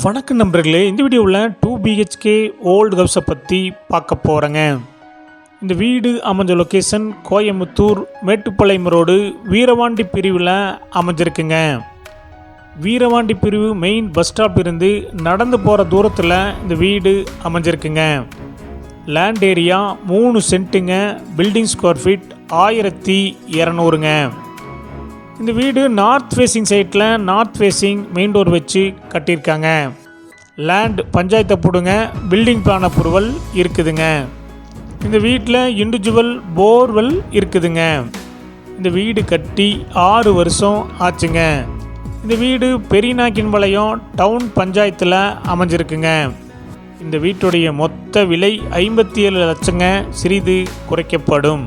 வணக்கம் நண்பர்களே இந்த வீடியோவில் டூ பிஹெச்கே ஓல்டு ஹவுஸை பற்றி பார்க்க போகிறேங்க இந்த வீடு அமைஞ்ச லொக்கேஷன் கோயம்புத்தூர் மேட்டுப்பாளையம் ரோடு வீரவாண்டி பிரிவில் அமைஞ்சிருக்குங்க. வீரவாண்டி பிரிவு மெயின் பஸ் ஸ்டாப் இருந்து நடந்து போகிற தூரத்தில் இந்த வீடு அமைஞ்சிருக்குங்க. லேண்ட் ஏரியா மூணு சென்ட்டுங்க பில்டிங் ஸ்கொயர் ஃபீட் ஆயிரத்தி இரநூறுங்க. இந்த வீடு நார்த் ஃபேஸிங் சைட்டில் நார்த் ஃபேஸிங் மெயின் டோர் வச்சு கட்டியிருக்காங்க. லேண்ட் பஞ்சாயத்தை போடுங்க பில்டிங் பிளான் அப்ரூவல் இருக்குதுங்க. இந்த வீட்டில் இண்டிவிஜுவல் போர்வெல் இருக்குதுங்க. இந்த வீடு கட்டி ஆறு வருஷம் ஆச்சுங்க. இந்த வீடு பெரியநாக்கின்பாளையம் டவுன் பஞ்சாயத்தில் அமைஞ்சிருக்குங்க. இந்த வீட்டுடைய மொத்த விலை ஐம்பத்தி ஏழு லட்சங்க சிறிது குறைக்கப்படும்.